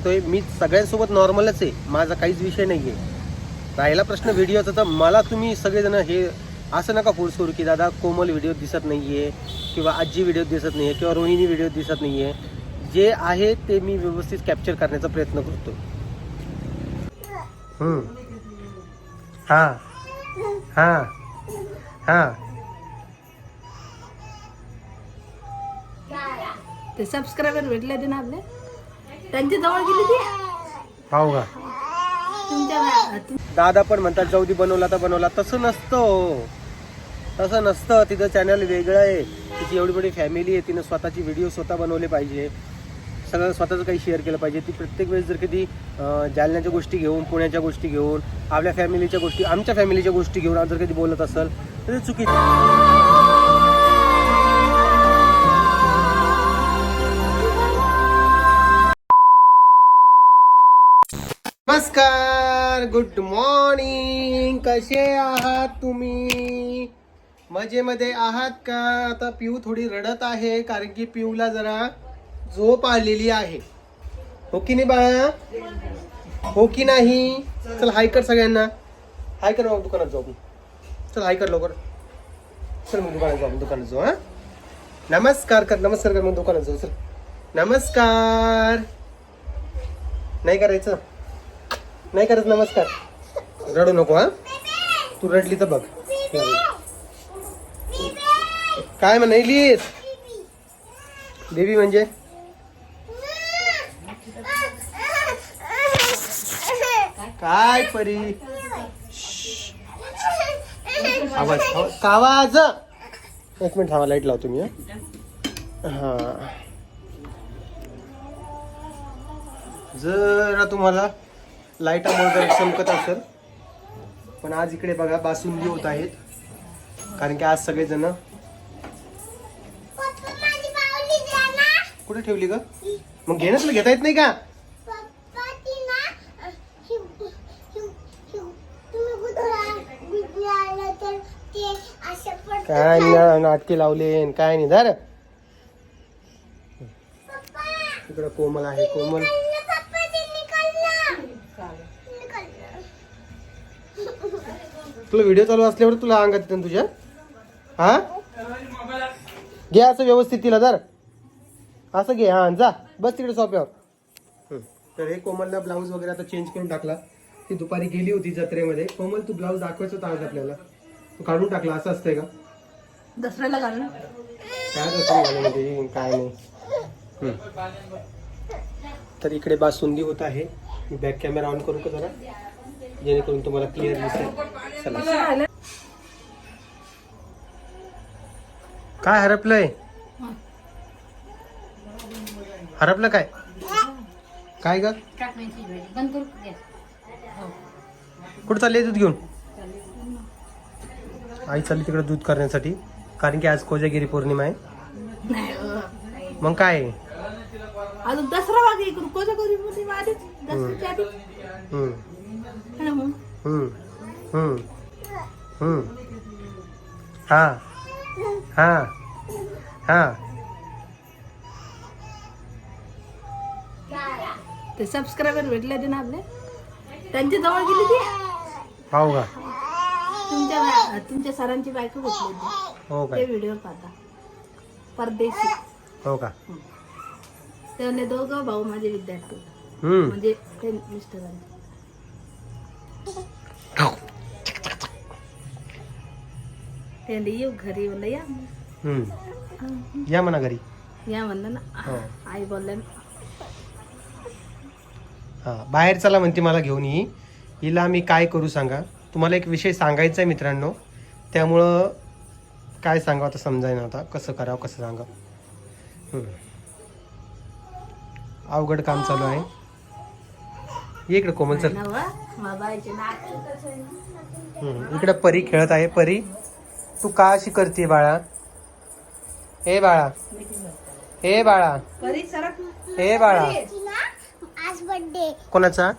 तोय मी सगळ्यांसोबत नॉर्मलच आहे. माझा काहीच विषय नाही आहे राहिला प्रश्न व्हिडिओचा तर मला तुम्ही सगळेजण हे असं नका फोर्स करू की दादा कोमल व्हिडिओ दिसत नाही आहे किंवा आजी व्हिडिओ दिसत नाही आहे किंवा रोहिणी व्हिडिओ दिसत नाही आहे जे आहे ते मी व्यवस्थित कॅप्चर करण्याचा प्रयत्न करतो हम्म. हां. हां. हां. ते सबस्क्रायबर भेटले ते ना आपले? त्यांच्या जवळ गेली ती? हो का? तुमच्या दादा पण म्हणतात जाऊ दे बनवला तर बनवला. तसं नसतं हो. तसं नसतं. तिथं चॅनल वेगळं आहे. तिची एवढी मोठी फॅमिली आहे. तिनं स्वतःची व्हिडिओ स्वतः बनवले पाहिजे. सगळं स्वतःचं काही शेअर केलं पाहिजे. ती प्रत्येक वेळेस जर कधी अं, जालन्याच्या गोष्टी घेऊन पुण्याच्या गोष्टी घेऊन आपल्या फॅमिलीच्या गोष्टी आमच्या फॅमिलीच्या गोष्टी घेऊन जर कधी बोलत असेल तर ते चुकीचं नमस्कार गुड मॉर्निंग कसे आहात तुम्ही? मजेमध्ये आहात का? आता पिऊ थोडी रडत आहे कारण की पिऊला जरा झोप आलेली आहे. हो की नाही बाळा? हो की नाही? चल हाय कर सगळ्यांना. हाय कर मग दुकानात जाऊ चल हाय कर लवकर. चल मग दुकानात जाऊ दुकानात जाऊ हा? नमस्कार कर नमस्कार कर मग दुकानात जाऊ चल. नमस्कार. नाही करायचं. नाही करत नमस्कार. रडू नको हा? तू रडली तर बघ. काय म्हणालीस बेबी म्हणजे? काय परी? आवाज आवाज- एक मिनिट थांबा लाइट लावतो मी हा. जरा तुम्हाला लाईटामुळे जर चमकत असेल. पण आज इकडे बघा बासुंदी होत आहेत. कारण की आज सगळेजण कुठे ठेवली ग? मग घे तुला घेता येत नाही का? काय नाही नाटके लावले काय नाही. धर. इकडे कोमल आहे कोमल. तुला व्हिडिओ चालू असल्यावर तुला अंगात येतं ना तुझ्या? हा? घे असं व्यवस्थित तिला धर. असं घे हा जा. बस तिकडे सोप्यावर. तर हे कोमलला ब्लाऊज वगैरे आता चेंज करून टाकला. ती दुपारी गेली होती जत्रेमध्ये. कोमल तू ब्लाऊज दाखवायचं होता आज आपल्याला. तू काढून टाकला असं असतंय का? दसऱ्याला म्हणजे? काय नाही. तर इकडे बासुंदी होत आहे. मी बॅक कॅमेरा ऑन करू का जरा? जेणेकरून तुम्हाला क्लिअर दिसेल. चला. काय हरपलंय? हरपलं काय? काय ग? कुठं चालले दूध घेऊन? आई चालली तिकडे दूध करण्यासाठी. कारण की आज कोजागिरी पौर्णिमा आहे. मग काय? अजून दसरा कोणत्या कधी मध्ये आधीच है. हा हा हा. ते सबस्क्रायबर भेटले ते ना आपले? त्यांच्या जवळ गेली ती? हो का? तुमच्या तुमच्या सरांची बायको भेटली होती. हो ते काय व्हिडिओ पाहता. परदेशी. हो का? ते म्हणले दोघं भाऊ माझे विद्यार्थी हम्म. म्हणजे ते मिस्टरांचे. म्हणले येऊ घरी म्हणलं या हम्म. या म्हणा घरी. या म्हणलं ना. हो. आई हा बाहेर चला म्हणते मला घेऊन ये हिला मी काय करू सांगा? तुम्हाला एक विषय सांगायचा आहे मित्रांनो. त्यामुळं काय सांगावं आता समजायना आता. कसं करावं कसं सांगावं? हम्म. अवघड काम चालू आहे. ये इकडे कोमल चल हम्म. इकडे परी खेळत आहे परी. तू का अशी करते बाळा? हे बाळा. हे बाळा. परी सरक हे बाळा. आज बर्थडे कोणाचा?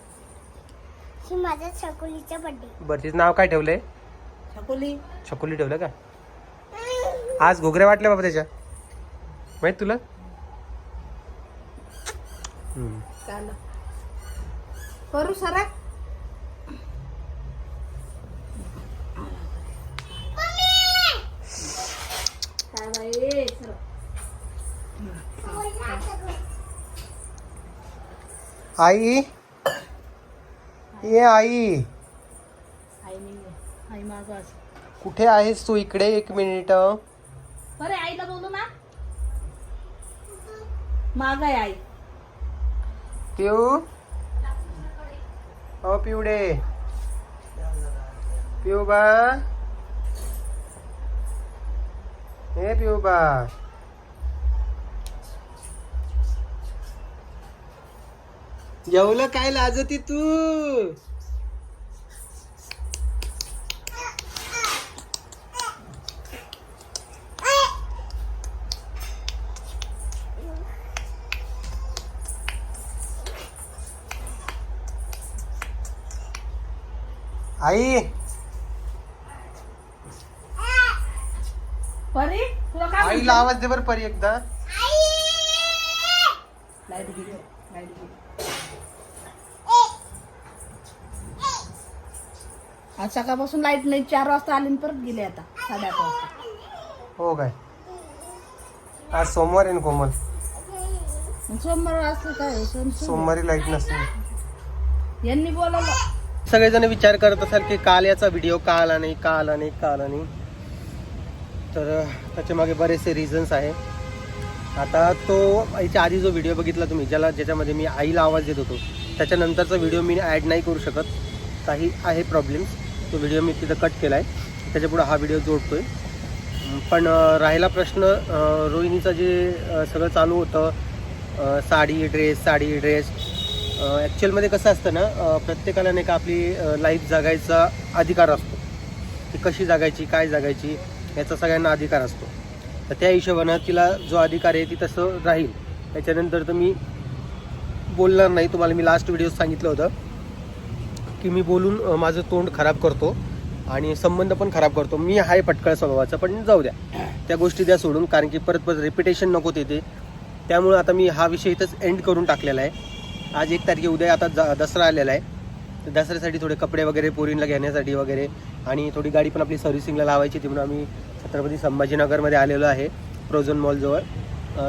माझ्या छकुलीचा बर्थडे बरं तिचं नाव काय ठेवलंय? छकुली. छकुली ठेवलं का? आज घोगऱ्या वाटल्या बाबा त्याच्या. माहीत तुला? करू सरा. आई. ये आई. आई नाही आई माझं असं. कुठे आहेस तू इकडे? एक मिनिट अरे आईला बोलू ना. माग आहे आई. पिऊ हो, ओ पिवडे पिऊबा हे पिऊबा जेवलं काय लाजती तू? आई. परी तुला काय आईला? आवाज दे बरं परी एकदा. लाइट गेली लाइट गेली. आज सकाळपासून लाइट नाही चार वाजता आली आणि परत गेले आता साडेआठ वाजता. हो काय? आज सोमवार आहे ना कोमल? मग सोमवार असं काय? सुरू. सोमवारी लाइट नसते. यांनी बोलवलं. सगळेजण विचार करत असाल की काल याचा व्हिडिओ का आला नाही का आला नाही का आला नाही. तर त्याच्यामागे त्याच्यामागे बरेचसे रिझन्स आहे. आता तो याच्या आधी जो व्हिडिओ बघितला तुम्ही ज्याला ज्याच्यामध्ये मी आईला आवाज देत होतो त्याच्यानंतरचा व्हिडिओ मी ॲड नाही करू शकत. काही आहे प्रॉब्लेम्स तो व्हिडिओ मी तिथं कट केला आहे त्याच्यापुढं हा व्हिडिओ जोडतो आहे पण राहिला प्रश्न रोहिणीचं जे सगळं चालू होतं साडी ड्रेस साडी ड्रेस ॲक्च्युअलमध्ये कसं असतं ना प्रत्येकाला नाही का आपली लाईफ जगायचा अधिकार असतो. ती कशी जगायची काय जगायची याचा सगळ्यांना अधिकार असतो. तर त्या हिशोबानं तिला जो अधिकार आहे ती तसं राहील. त्याच्यानंतर तर मी बोलणार नाही. तुम्हाला मी लास्ट व्हिडिओ सांगितलं होतं की मी बोलून माझं तोंड खराब करतो आणि संबंध पण खराब करतो. मी आहे पटकळ स्वभावाचा पण जाऊ द्या. त्या गोष्टी द्या सोडून कारण की परत परत रिपिटेशन नको तिथे त्यामुळं आता मी हा विषय इथंच एंड करून टाकलेला आहे. आज एक तारखे उद्या आता ज- दसरा आलेला आहे. तर दसऱ्यासाठी थोडे कपडे वगैरे पोरींला घेण्यासाठी वगैरे आणि थोडी गाडी पण आपली सर्व्हिसिंगला लावायची ती म्हणून आम्ही छत्रपती संभाजीनगरमध्ये आलेलो आहे प्रोझोन मॉलजवळ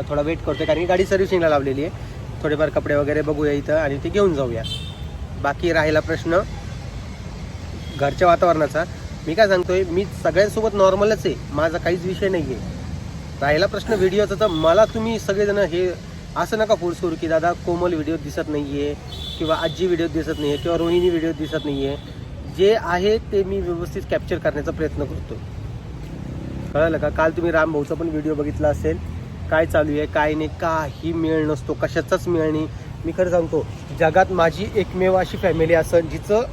थोडा वेट करतोय कारण की गाडी सर्व्हिसिंगला लावलेली आहे. थोडेफार कपडे वगैरे बघूया इथं आणि ते घेऊन जाऊया. बाकी राहिला प्रश्न घरच्या वातावरणाचा. मी काय सांगतोय मी सगळ्यांसोबत नॉर्मलच आहे. माझा काहीच विषय नाही आहे राहिला प्रश्न व्हिडिओचा तर मला तुम्ही सगळेजण हे असं नका फोर्स करू की दादा कोमल व्हिडिओ दिसत नाही आहे किंवा आजी व्हिडिओ दिसत नाही आहे किंवा रोहिणी व्हिडिओ दिसत नाही आहे जे आहे ते मी व्यवस्थित कॅप्चर करण्याचा प्रयत्न करतो कळलं का? काल तुम्ही राम भाऊचा पण व्हिडिओ बघितला असेल. काय चालू आहे काय नाही काही मेळ नसतो कशाचाच मेळ नाही. मी खरं सांगतो जगात माझी एकमेव अशी फॅमिली असेल जिचं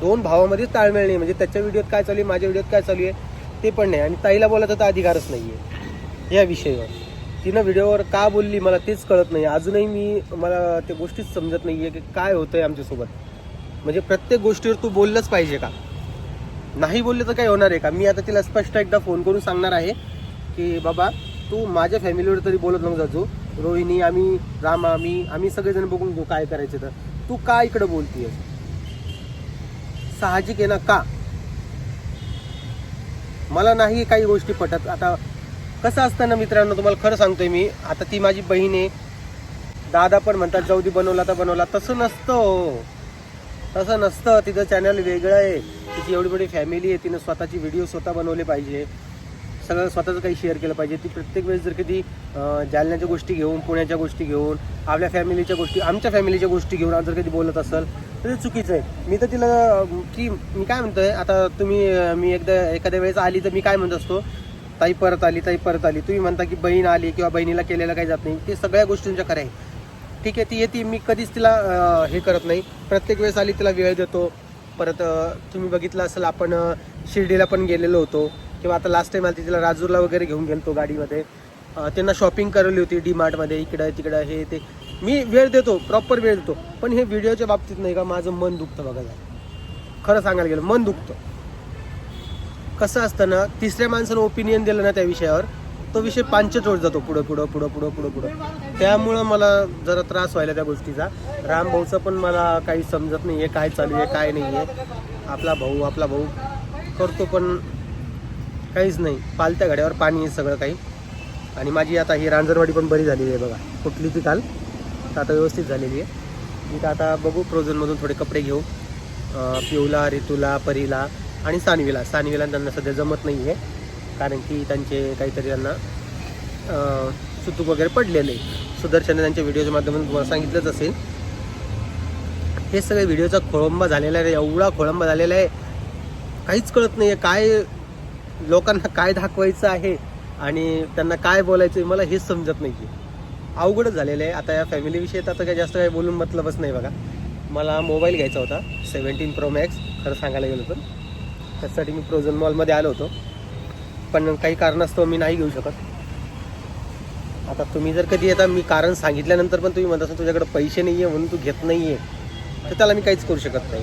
दोन भावामध्येच ताळमेळ नाही. म्हणजे त्याच्या व्हिडिओत काय चालू आहे माझ्या व्हिडिओत काय चालू आहे ते पण नाही. आणि ताईला बोलायचा तर अधिकारच नाही आहे या विषयावर. तिनं व्हिडिओवर का बोलली मला तेच कळत नाही. अजूनही मी मला त्या गोष्टीच समजत नाही आहे की काय होतंय आमच्यासोबत. म्हणजे प्रत्येक गोष्टीवर तू बोललंच पाहिजे का? नाही बोलले तर काय होणार आहे का? मी आता तिला स्पष्ट एकदा फोन करून सांगणार आहे की बाबा तू माझ्या फॅमिलीवर तरी बोलत नको जाजो रोहिणी आम्ही रामा मी आम्ही सगळेजण बघून घेऊ काय करायचं तर. तू का इकडं बोलतीयस? साहजिक आहे ना का? मला नाही काही गोष्टी पटत. आता कसं असतं ना मित्रांनो तुम्हाला खरं सांगतोय मी. आता ती माझी बहीण आहे. दादा पण म्हणतात जाऊ दे बनवला तर बनवला. तसं नसतं हो. तसं नसतं. तिचं चॅनल वेगळं आहे. तिची एवढी मोठी फॅमिली आहे. तिनं स्वतःची व्हिडिओ स्वतः बनवले पाहिजे. सगळं स्वतःचं काही शेअर केलं पाहिजे. ती प्रत्येक वेळेस जर कधी जालन्याच्या गोष्टी घेऊन पुण्याच्या गोष्टी घेऊन आपल्या फॅमिलीच्या गोष्टी आमच्या फॅमिलीच्या गोष्टी घेऊन जर कधी बोलत असेल तर ते चुकीचं आहे. मी तर तिला की मी काय म्हणतोय आता तुम्ही मी एकदा एखाद्या वेळेस आली तर मी काय म्हणत असतो ताई परत आली ताई परत आली. तुम्ही म्हणता की बहीण आली किंवा बहिणीला केलेलं काही जात नाही. ते सगळ्या गोष्टींच्या खरं आहे. ठीक आहे ती येते मी कधीच तिला हे करत नाही. प्रत्येक वेळेस आली तिला वेळ देतो. परत तुम्ही बघितलं असेल आपण शिर्डीला पण गेलेलो होतो. किंवा आता लास्ट टाइम आली तिला राजूरला वगैरे घेऊन गेलो गाडीमध्ये. त्यांना शॉपिंग करवली होती डी मार्टमध्ये इकडं तिकडं हे ते. मी वेळ देतो प्रॉपर वेळ देतो. पण हे व्हिडिओच्या बाबतीत नाही का माझं मन दुखतं बघायला. खरं सांगायला गेलं मन दुखतं. कसं असतं ना तिसऱ्या माणसानं ओपिनियन दिलं ना त्या विषयावर तो विषय पांचट होत जातो पुढं पुढं पुढं पुढं पुढं पुढं. त्यामुळं मला जरा त्रास व्हायला त्या गोष्टीचा. राम भाऊचं पण मला काही समजत नाही आहे काय चालू आहे काय नाही आहे आपला भाऊ आपला भाऊ करतो पण काहीच नाही. पालत्या घड्यावर पाणी आहे सगळं काही. आणि माझी आता ही रांजरवाडी पण बरी झालेली आहे बघा. कुठली ती काल? तर आता व्यवस्थित झालेली आहे. मी तर आता बघू फ्रोझनमधून थोडे कपडे घेऊ. पिवला रितूला परीला. आणि सानवीला. सानवीला त्यांना सध्या जमत नाही आहे कारण की त्यांचे काहीतरी त्यांना सुतूक वगैरे पडलेलं आहे सुदर्शनने त्यांच्या व्हिडिओच्या माध्यमातून तुम्हाला सांगितलंच असेल. हे सगळे व्हिडिओचा खोळंबा झालेला आहे एवढा खोळंबा झालेला आहे. काहीच कळत नाही आहे काय लोकांना काय दाखवायचं आहे आणि त्यांना काय बोलायचं आहे मला हेच समजत नाही आहे अवघडच झालेलं आहे. आता या फॅमिलीविषयी तर आता काही जास्त काही बोलून मतलबच नाही बघा. मला मोबाईल घ्यायचा होता सेवन्टीन प्रो मॅक्स खरं सांगायला गेलो तर. त्यासाठी मी प्रोझन मॉलमध्ये आलो होतो. पण काही कारणास्तव मी नाही घेऊ शकत. आता तुम्ही जर कधी येता मी कारण सांगितल्यानंतर पण तुम्ही म्हणत तुझ्याकडे पैसे नाही आहे म्हणून तू घेत नाही आहे तर त्याला मी काहीच करू शकत नाही.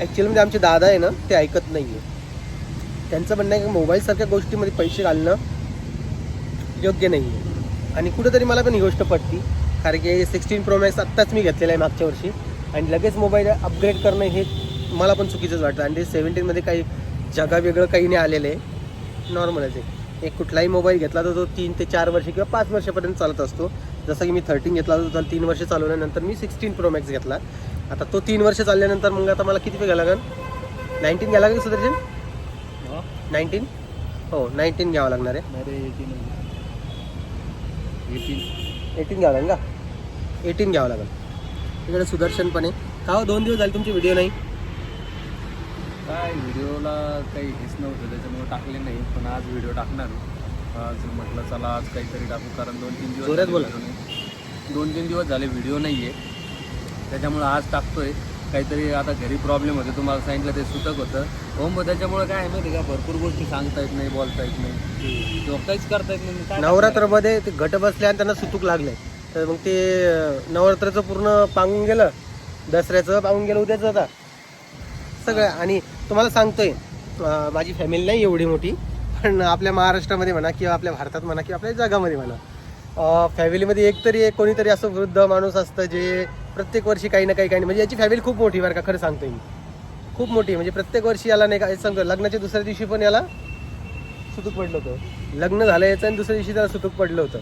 ॲक्च्युअली म्हणजे आमचे दादा आहे ना ते ऐकत नाही आहे त्यांचं म्हणणं आहे की मोबाईलसारख्या गोष्टीमध्ये पैसे घालणं योग्य नाही आहे आणि कुठेतरी मला पण ही गोष्ट पटती कारण की सिक्स्टीन प्रो मॅक्स आत्ताच मी घेतलेला आहे मागच्या वर्षी. आणि लगेच मोबाईल अपग्रेड करणं हे मला पण चुकीचंच वाटतं. आणि ते सेवन्टीनमध्ये काही जगा वेगळं काही नाही आलेलं आहे. नॉर्मलच आहे. एक कुठलाही मोबाईल घेतला तर तो तीन ते चार वर्ष किंवा पाच वर्षापर्यंत चालत असतो. जसं की मी थर्टीन घेतला तर त्याला तीन वर्ष चालवल्यानंतर मी सिक्स्टीन प्रो मॅक्स घेतला. आता तो तीन वर्ष चालल्यानंतर मग आता मला किती पे घ्यावं लागेल? नाईन्टीन घ्यावं लागेल सुदर्शन नाईन्टीन हो? नाईन्टीन घ्यावं लागणार आहे. एटीन घ्यावं लागेल का? एटीन घ्यावं लागेल. तिकडे सुदर्शन पण आहे का हो दोन दिवस झाले तुमचे व्हिडिओ नाही? काय व्हिडिओला काही हेच नव्हतं त्याच्यामुळे टाकले नाही पण आज व्हिडिओ टाकणार आज म्हटलं चला आज काहीतरी टाकू कारण दोन तीन दिवस जोरात बोला. दोन तीन दिवस झाले व्हिडिओ नाही आहे त्याच्यामुळे आज टाकतोय. काहीतरी आता घरी प्रॉब्लेम होते तुम्हाला सांगितलं ते सुतक होतं. हो मग त्याच्यामुळे काय आहे माहिती का? भरपूर गोष्टी सांगता येत नाही बोलता येत नाही. किंवा काहीच करता येत नाही. मग काय नवरात्रमध्ये ते घट बसले आणि त्यांना सुतूक लागले तर मग ते अं, नवरात्राचं पूर्ण पांगून गेलं. दसऱ्याचं पांगून गेलं उद्याचं आता. सगळं. आणि तुम्हाला सांगतोय माझी फॅमिली नाही एवढी मोठी पण आपल्या महाराष्ट्रामध्ये म्हणा किंवा आपल्या भारतात म्हणा किंवा आपल्या जगामध्ये म्हणा फॅमिलीमध्ये एक तरी एक कोणीतरी असं वृद्ध माणूस असतं जे प्रत्येक वर्षी काही ना काही काही म्हणजे याची फॅमिली खूप मोठी बरं का खरं सांगतोय मी. खूप मोठी म्हणजे प्रत्येक वर्षी याला नाही का सांगतो लग्नाच्या दुसऱ्या दिवशी पण याला सुतूक पडलं होतं. लग्न झालं याचं आणि दुसऱ्या दिवशी त्याला सुतूक पडलं होतं.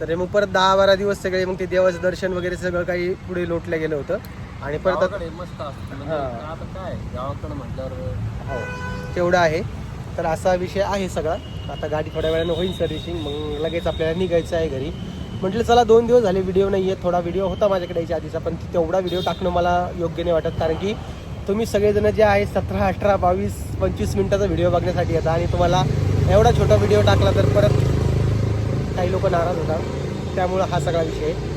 तर हे मग परत दहा बारा दिवस सगळे मग ते देवाचं दर्शन वगैरे सगळं काही पुढे लोटलं गेलं होतं. आणि परत आता- गावाकडे मस्त असतं. म्हणजे हा. आता काय? गावाकडे म्हटल्यावर हो. तेवढं आहे. तर असा विषय आहे सगळा. आता गाडी थोड्या वेळानं होईल सर्व्हिसिंग मग लगेच आपल्याला निघायचं आहे घरी. म्हटलं चला दोन दिवस झाले व्हिडिओ नाही आहे थोडा व्हिडिओ होता माझ्याकडे याच्या आधीचा पण तेवढा व्हिडिओ टाकणं मला योग्य नाही वाटत. कारण की तुम्ही सगळेजण जे आहे सतरा अठरा बावीस पंचवीस मिनटाचा व्हिडिओ बघण्यासाठी येतात आणि तुम्हाला एवढा छोटा व्हिडिओ टाकला तर परत काही लोक नाराज होतात. त्यामुळं हा सगळा विषय आहे.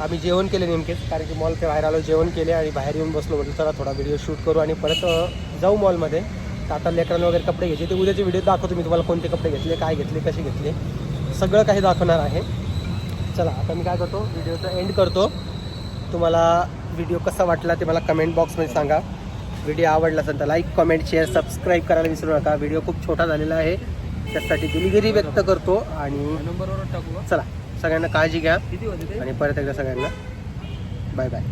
आम्ही जेवण केले नेमकेच कारण की मॉल ते बाहेर आलो जेवण केले आणि बाहेर येऊन बसलो म्हटलं चला थोडा व्हिडिओ शूट करू आणि परत जाऊ मॉलमध्ये आता लेकरांना वगैरे कपडे घ्यायचे. ते उद्याचे व्हिडिओ दाखवतो मी तुम्हाला कोणते कपडे घेतले काय घेतले कसे घेतले. सगळं काही दाखवणार आहे. चला आता मी काय करतो व्हिडिओचा एंड करतो. तुम्हाला व्हिडिओ कसा वाटला ते मला कमेंट बॉक्समध्ये सांगा. व्हिडिओ आवडला असेल तर लाईक कमेंट शेअर सबस्क्राईब करायला विसरू नका. व्हिडिओ खूप छोटा झालेला आहे. त्यासाठी दिलगिरी व्यक्त करतो आणि नंबरवर टाकू? चला. सगळ्यांना काळजी घ्या. आणि परत एकदा सगळ्यांना बाय बाय.